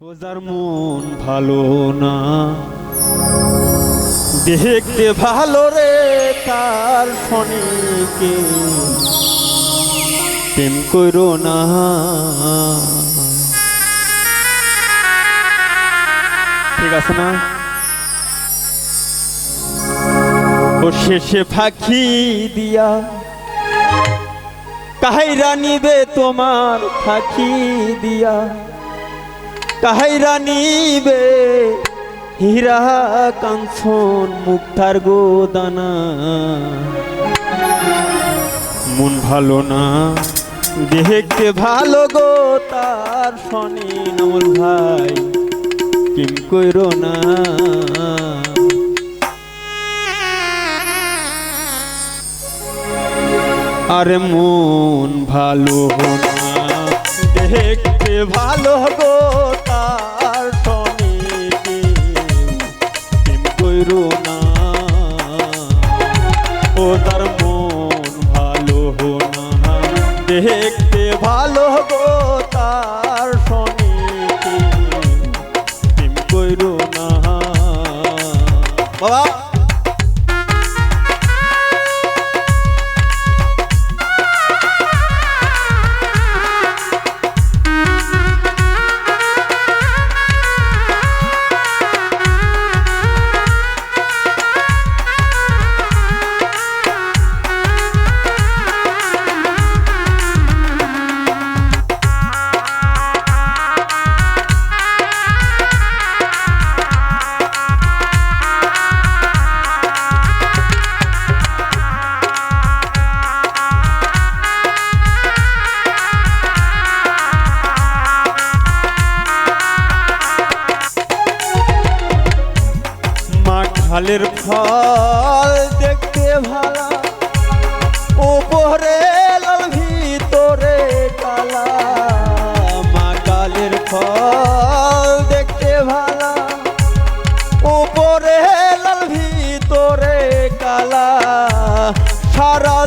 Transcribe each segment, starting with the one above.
ওজার মন ভালো না। দেখতে ভালো রে তার ফণিকে। প্রেম করো না। ঠিক আছে না ও শেষে ফাঁকি দিয়া কাহাইরা নিবে তোমার ফাঁকি দিয়া? কাহাইরা নিবে হীরা কাঞ্চন মুক্তার গোদানা। মন ভালো না, দেখতে ভালো গো তার শনি নমল ভাই কিম কইরো না। আরে মন ভালো না, দেখতে ভালো গো তার মাখালের ফল দেখতে ভালা। উপরে লাল, ভিতরে কালা। মা কালের ফল দেখতে ভালা। উপরে লাল, ভিতরে কালা। সারা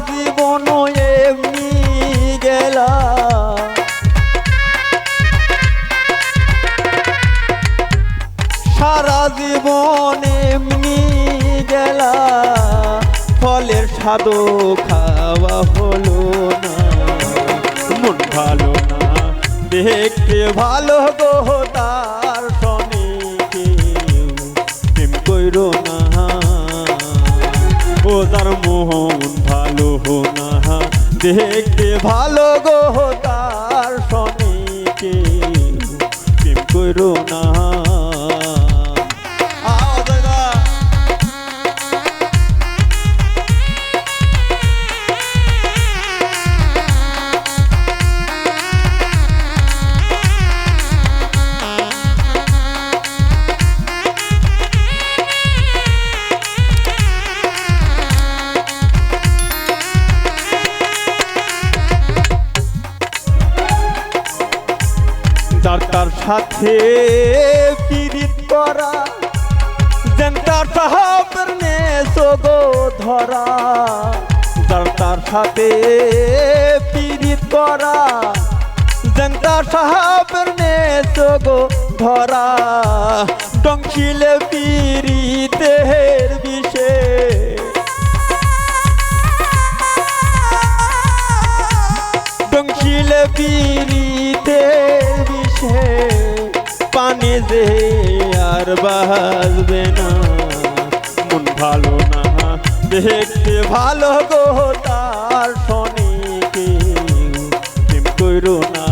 স্বাদও খাওয়া হলো না। মন ভালো না। দেখতে ভালো গো তার প্রেম কইরো না। ও তার মোহন ভালো না। দেখতে ভালো গো তার সনিকে প্রেম কইরো না। সাথে পীড়িত করা, যেন তার সাহাবের নেশো ধরা, যার তার সাথে পীড়িত করা, যেন তার সাহাবের নেশো ধরা। ডঙ্কিলে পীড়িতের বিষে ডঙ্কিলে পীড়িতের যে আর বাজবে না। মন ভালো না, দেখতে ভালো গো তার শনিকে কইরো না,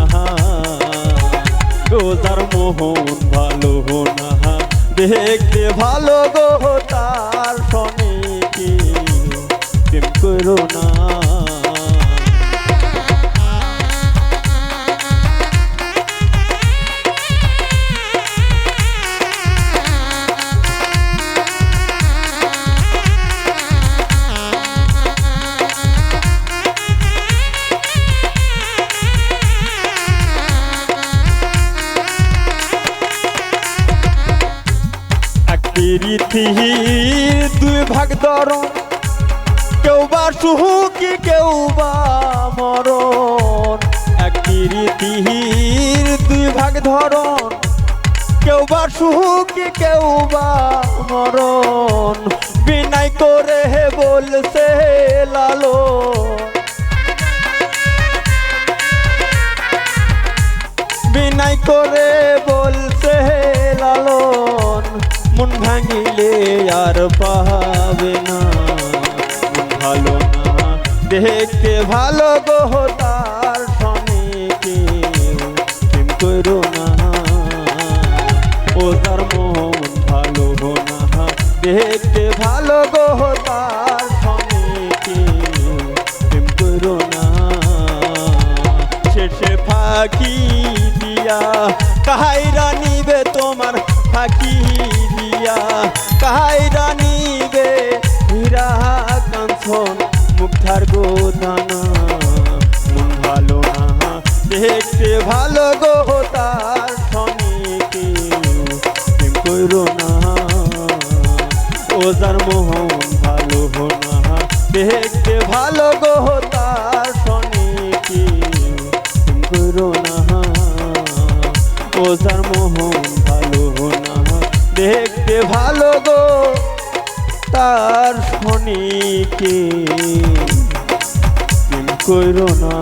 রোজার মোহন ভালো না। দেখতে ভালো গো তার শনিকে কইরো না পিরিতির দুই ভাগ ধরো। কেউ বা সুখী, কেউ বা মরণ। এক পিরিতির দুই ভাগ ধরন বা সুখী, কেউ বা মরণ। বিনাই করে বলছে লালো ভাঙিলে আর পাবে না। ভালো না, দেখতে ভালো গো তার সনে কেউ করো না। ও তার মন ভালো গো না, দেখতে ভালো গো তার সনে কেউ করো না। শেষে ফাঁকি দিয়া কাহাইরা নিবে তোমার ফাঁকি? কাহাইরা নিবে হীরা কাঞ্চন, মুগ্ধার গোদানা। মন ভালো না, দেখতে ভালো গো তার না ওজার মোহন ভালো না, দেখতে ভালো গো তার না মোহন ভালো না, দেখতে ভালো গো শনিকে প্রেম করো না।